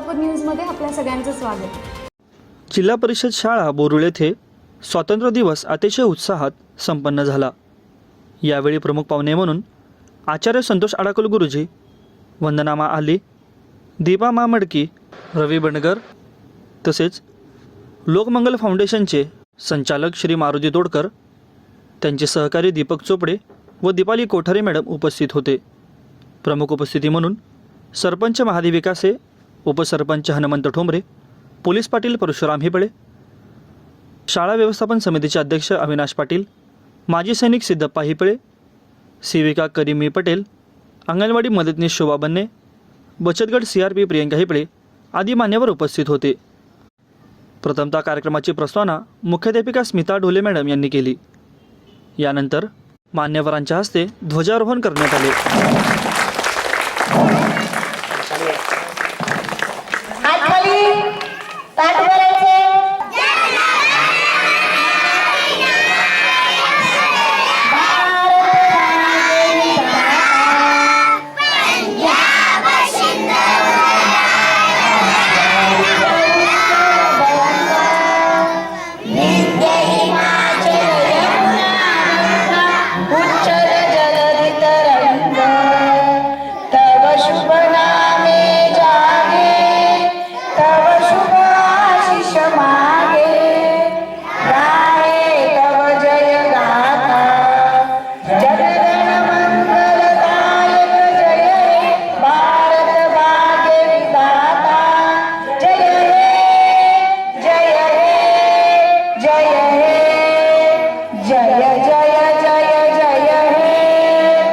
सोलापूर न्यूजमध्ये आपल्या सगळ्यांचं स्वागत. जिल्हा परिषद शाळा बोरुळ येथे स्वातंत्र्य दिवस अतिशय उत्साहात संपन्न झाला. यावेळी प्रमुख पाहुणे म्हणून आचार्य संतोष आडाकुल गुरुजी वंदनामा आली दीपा मा मडकी रवी बंडगर तसेच लोकमंगल फाउंडेशनचे संचालक श्री मारुती तोडकर त्यांचे सहकारी दीपक चोपडे व दीपाली कोठारे मॅडम उपस्थित होते. प्रमुख उपस्थिती म्हणून सरपंच महादेविकासे उपसरपंच हनुमंत ठोंबरे पोलीस पाटील परशुराम हिबळे शाळा व्यवस्थापन समितीचे अध्यक्ष अविनाश पाटील माजी सैनिक सिद्धप्पा हिपळे सेविका करीमी पटेल अंगणवाडी मदतनीस शोभा बन्ने बचतगट C R P Priyanka Hiple आदी मान्यवर उपस्थित होते. प्रथमता कार्यक्रमाची प्रस्तावना मुख्याध्यापिका स्मिता ढोले मॅडम यांनी केली. यानंतर मान्यवरांच्या हस्ते ध्वजारोहण करण्यात आले.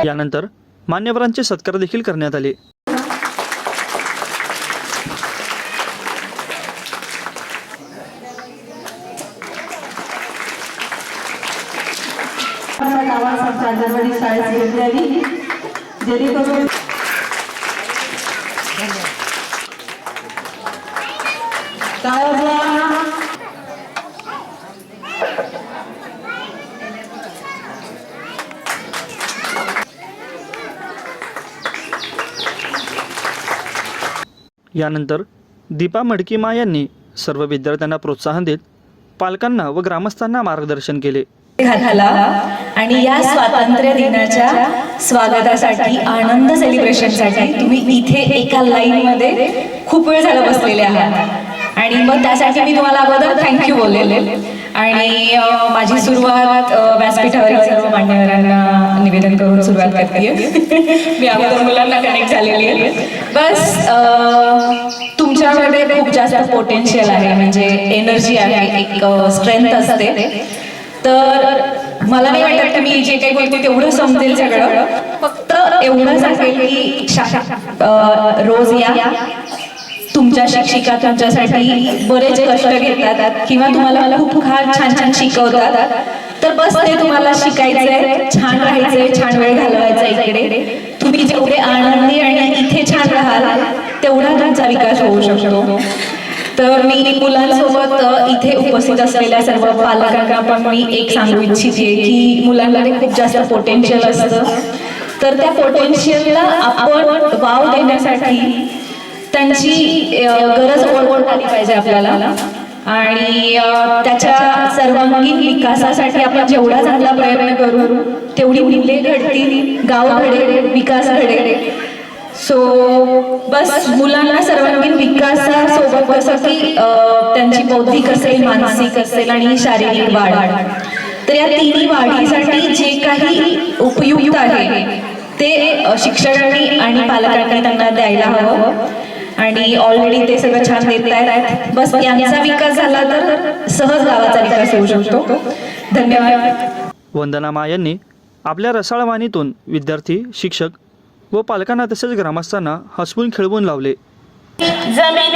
यानंतर मान्यवरांचे सत्कार देखील करण्यात आले. जेणेकरून यानंतर दीपा मडकीमा यांनी सर्व विद्यार्थ्यांना प्रोत्साहन देत पालकांना व ग्रामस्थांना मार्गदर्शन केले. आणि या स्वातंत्र्य दिनाच्या स्वागतासाठी आनंद सेलिब्रेशनसाठी तुम्ही इथे एका लाईन मध्ये खूप वेळ झाला बसलेले आहात. आणि मग त्यासाठी मी तुम्हाला अगोदर थँक्यू बोललेले. आणि माझी सुरुवात व्यासपीठावरील सर्व मान्यवरांना निवेदन करून सुरुवात करते. मी अगोदर मुलांना कनेक्ट झालेली आहे. बस तुमच्यामध्ये खूप जास्त पोटेन्शियल आहे. म्हणजे एनर्जी आहे एक स्ट्रेंथ असते. तर मला नाही वाटत की मी जे काही बोलते तेवढं समजेल सगळं. फक्त एवढं सांगेल की रोज या. तुमच्या शिक्षिका तुमच्यासाठी बरेच कष्ट घेतात किंवा तुम्हाला खूप छान छान छान शिकवतात. तर बस ते तुम्हाला शिकायचंय. छान राहायचंय छान वेळ घालवायचा इकडे. तुम्ही जेवढे आनंदी आणि इथे छान राहाल तेवढा तुमचा विकास होऊ शकतो. तर मी मुलांसोबत इथे उपस्थित असलेल्या सर्व पालकांना पण मी एक सांगू इच्छिते की मुलांमध्ये खूप जास्त पोटेन्शियल असतं. तर त्या पोटेन्शियलला आपण वाव देण्यासाठी त्यांची गरज ओळख आली पाहिजे आपल्याला. आणि त्याच्या सर्वांगीण विकासासाठी आपण जेवढा चांगला प्रयत्न करू तेवढी मुले घडतील गाव घडेल विकास घडेल. सो बस मुलांना सर्वांगीण विकासासोबत कसं की त्यांची बौद्धिक असेल मानसिक असेल आणि शारीरिक वाढ. तर या तिन्ही वाढीसाठी जे काही उपयुक्त आहे ते शिक्षकांनी आणि पालकांनी त्यांना द्यायला हवं. आणि ऑलरेडी ते सगळं छान देत आहेत बस यांचा विकास झाला तर सहज गावाचा विकास होऊ शकतो. धन्यवाद. वंदना मा यांनी आपल्या रसाळवाणीतून विद्यार्थी शिक्षक व पालकांना तसेच ग्रामस्थांना हसवून खेळवून लावले. जमीन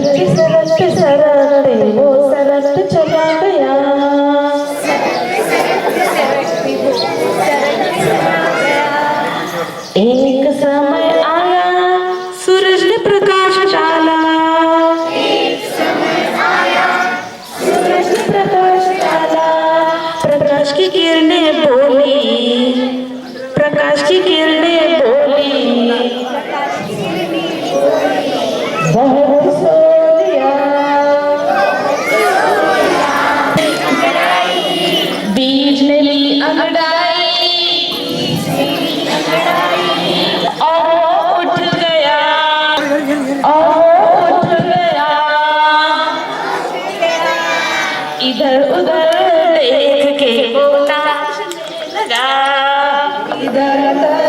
इधर उधर देख के बोला लगा इधर उधर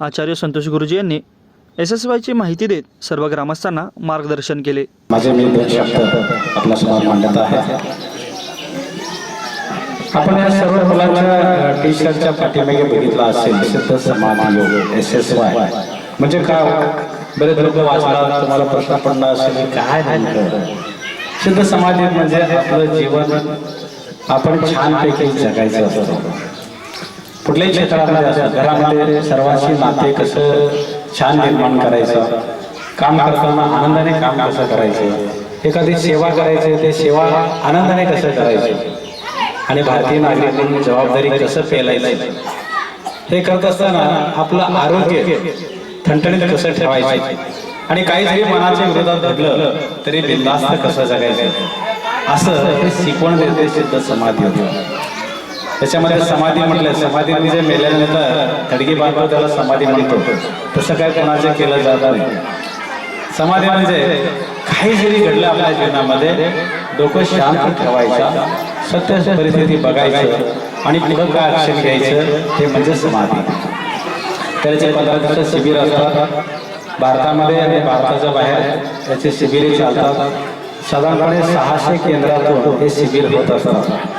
आचार्य संतोष गुरुजी यांनी एस एस वायची माहिती देत सर्व ग्रामस्थांना मार्गदर्शन केले. माझे मी दोन शब्द आपल्यासमोर मांडत आहे आपण या सर्व मुलांच्या टी शर्टच्या पाठीमागे बघितला असेल सिद्ध समाज योग एस एस वाय. म्हणजे काय बरेच लोक वाचला तुम्हाला प्रश्न पडला असेल काय नेमकं? सिद्ध समाज म्हणजे आपलं जीवन. आपण छानपैकी जगायचं असतं. कुठल्याही क्षेत्रातला घरामध्ये सर्वांशी नाते कसं छान निर्माण करायचं काम करताना आनंदाने काम कसं करायचं एखादी सेवा करायची ते सेवा आनंदाने कसं करायचं? आणि भारतीय नागरिकांनी जबाबदारी कसं पेलायचं? हे करत असताना आपलं आरोग्य ठणठणीत कसं ठेवायचं? आणि काही जरी मनाच्या विरोधात घडलं तरी बिंदास्त कसं जगायचं? असं हे शिकवण देते सिद्ध समाधी होतं. त्याच्यामध्ये समाधी म्हटलं समाधी म्हणजे मेल्यानंतर खडगी बाबा त्याला समाधी म्हणतो. तसं काय कोणाचं केलं जात नाही. समाधी म्हणजे काही जरी घडलं आपल्या जीवनामध्ये डोकं शांत ठेवायचं सत्य परिस्थिती बघायचं आणि पुढं काय ऍक्शन घ्यायचं ते म्हणजे समाधी. त्याचे पंधरा दिवस शिबिर असतात. भारतामध्ये आणि भारताच्या बाहेर याचे शिबिरे चालतात. साधारणपणे सहाशे केंद्रातून हे शिबिर होत असतात.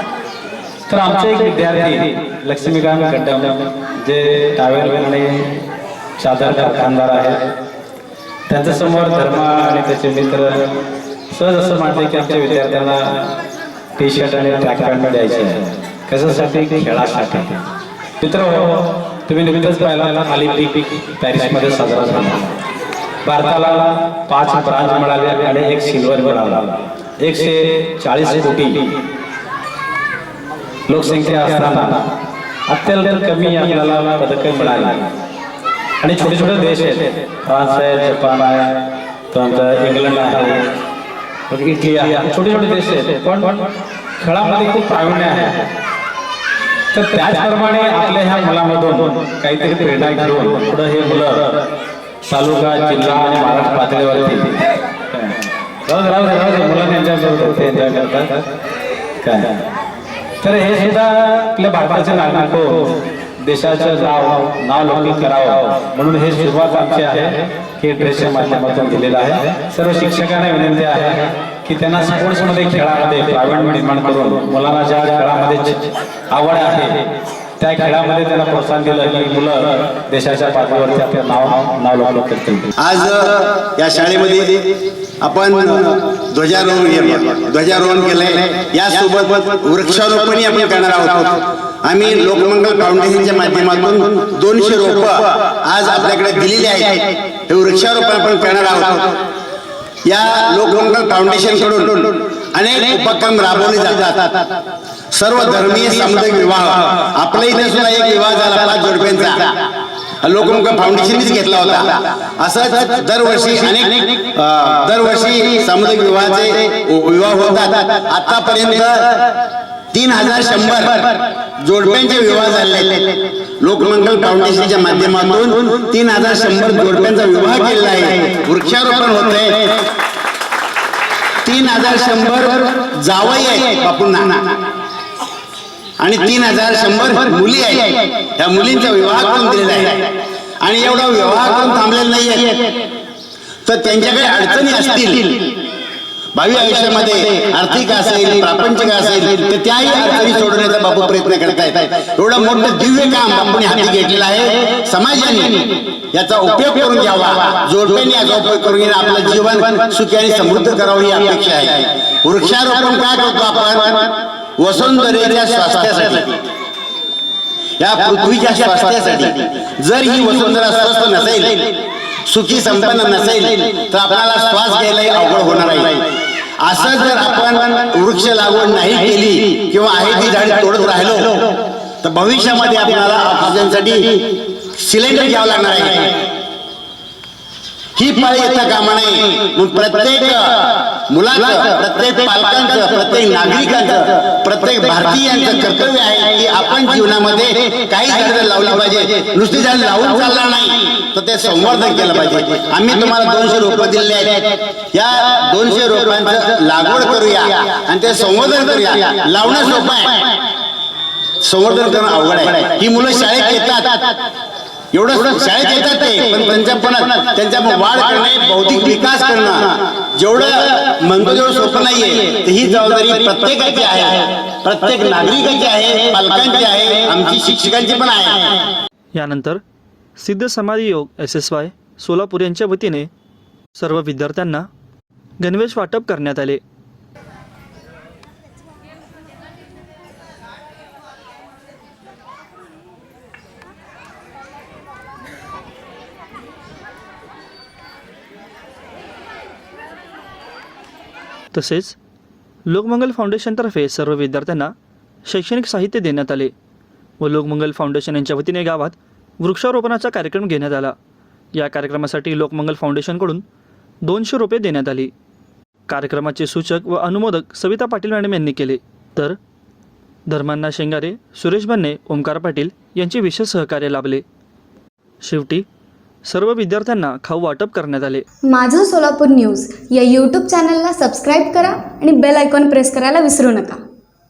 तर आमचे एक विद्यार्थी लक्ष्मीकांत कड्डम जे टावेल आणि चादर कारखानदार आहेत त्यांच्यासमोर धर्म आणि त्याचे मित्र सहज असं म्हटले की आमच्या विद्यार्थ्यांना टी शर्ट आणि ट्रॅक पॅन्ट द्यायचे आहे. कशासाठी? खेळासाठी. मित्र हो, तुम्ही नुकतंच पाहिला ऑलिम्पिक पॅरिसमध्ये साजरा झाला. भारताला पाच ब्रांज मिळाले आणि एक सिल्वर मिळाला. एकशे चाळीस कोटी लोकसंख्या असताना अत्यंत कमी आपल्याला पदकं मिळाली. आणि छोटे छोटे देश आहेत. फ्रान्स आहे जपान आहे त्यानंतर इंग्लंड आहे इटली आहे. छोटे छोटे देश आहेत. पण खेळामध्ये खूप प्रावीण्य आहे. तर त्याचप्रमाणे आपल्या ह्या मुलामधून काहीतरी प्रेरणा घेऊन पुढे हे मुलं तालुका जिल्हा आणि महाराष्ट्र पातळीवरती राहू राहू राहू दे. मुलांनी एन्जॉय करतात ते एन्जॉय करतात. काय? तर हे सुद्धा आपल्या भारताचे नागरिक हो देशाचं नाव नाव लौकिक करावं. म्हणून हे सुरुवात आमची आहे. की ड्रेसच्या माध्यमातून दिलेलं आहे. सर्व शिक्षकांना विनंती आहे की त्यांना स्पोर्ट्समध्ये खेळामध्ये प्रावीण्य निर्माण करून मुलांना ज्या खेळामध्ये आवड आहे त्या खेळामध्ये त्यांना प्रोत्साहन दिलं की मुलं देशाच्या पातळीवरती आपलं नाव नाव लौकिक करतील आज या शाळेमध्ये आपण ध्वजारोहण ध्वजारोहण केलंय. यासोबत वृक्षारोपणही आपण करणार आहोत. आम्ही लोकमंगल फाउंडेशनच्या माध्यमातून दोनशे रोप आज आपल्याकडे दिलेली आहेत. हे वृक्षारोपण आपण करणार आहोत. या लोकमंगल फाउंडेशनकडून अनेक उपक्रम राबवले जातात. सर्व धर्मीय सामुदायिक विवाह. आपल्या इथे सुद्धा एक विवाह झाला पाच जोडप्यांचा. लोकमुख फाउंडेशननीच घेतला होता. असंच दरवर्षी अनेक दरवर्षी सामुदायिक विवाहाचे विवाह होतात. आतापर्यंत तीन हजार शंभर जोडप्यांचे विवाह झाले लोकमंगल फाउंडेशनच्या माध्यमातून तीन हजार शंभर जोडप्यांचा विवाह केलेला आहे. वृक्षारोपण होत आहे. तीन हजार शंभर जावई आहेत बापूंना. आणि तीन हजार शंभर मुली आहेत. त्या मुलींचा विवाह करून दिलेला आहे. आणि एवढा विवाह करून थांबलेला नाहीये. तर त्यांच्याकडे अडचणी असतील. भावी आयुष्यामध्ये आर्थिक असेल प्रापंचिक असेल तर त्याही अडचणी सोडवण्याचा बापू प्रयत्न करतायत. एवढं मोठं दिव्य काम बापूने हाती घेतलेलं आहे. समाजाने याचा उपयोग करून घ्यावा. जोडप्याने याचा उपयोग करून घेऊन आपलं जीवन सुखी आणि समृद्ध करावं ही अपेक्षा आहे. वृक्षारोपण काय करतो आपण? वसुंधरेच्या स्वास्थ्यासाठी. या पृथ्वीच्या स्वास्थ्यासाठी. जर ही वसुंधरा स्वस्थ नसेल सुखी संपन्न नसेल तर आपल्याला श्वास घ्यायला अवघड होणार आहे असं जर आपण वृक्ष लागवड नाही केली किंवा आहे ती झाडे तोडत राहिलो तर भविष्यामध्ये आपल्याला ऑक्सिजनसाठी सिलेंडर घ्यावं लागणार आहे. ही पाळी येता कामा नये. प्रत्येक मुलाचं प्रत्येक पालकांचं प्रत्येक नागरिकांचं प्रत्येक भारतीयांचं कर्तव्य आहे की आपण जीवनामध्ये काही झाडं लावली पाहिजे नुसती झाडं लावून चालणार नाही तर ते संवर्धन केलं पाहिजे. आम्ही तुम्हाला दोनशे रोपं दिलेले आहेत. या दोनशे रोपांचं लागवड करूया आणि ते संवर्धन करूया. लावणं सोपं आहे. संवर्धन करणं अवघड आहे. ही मुलं शाळेत येतात. एवढं शाळेत येतात ते पण त्यांच्या पण त्यांच्या वाढ करणे बौद्धिक विकास करणं. जेवढं म्हणतो तेवढं सोपं नाहीये तर ही जबाबदारी प्रत्येकाची आहे. प्रत्येक नागरिकाची आहे पालकांची आहे आमची शिक्षकांची पण आहे. यानंतर सिद्ध समाधी योग एस एस वाय सोलापूर यांच्या वतीने सर्व विद्यार्थ्यांना गणवेश वाटप करण्यात आले. तसेच लोकमंगल फाउंडेशनतर्फे सर्व विद्यार्थ्यांना शैक्षणिक साहित्य देण्यात आले व लोकमंगल फाउंडेशन यांच्या वतीने गावात वृक्षारोपणाचा कार्यक्रम घेण्यात आला. या कार्यक्रमासाठी लोकमंगल फाउंडेशनकडून दोनशे रुपये देण्यात आली. कार्यक्रमाचे सूचक व अनुमोदक सविता पाटील मॅडम यांनी केले. तर धर्मांना शेंगारे सुरेश बन्ने ओंकार पाटील यांचे विशेष सहकार्य लाभले. शेवटी सर्व विद्यार्थ्यांना खाऊ वाटप करण्यात आले. माझं सोलापूर न्यूज या यूट्यूब चॅनलला सबस्क्राईब करा आणि बेल आयकॉन प्रेस करायला विसरू नका.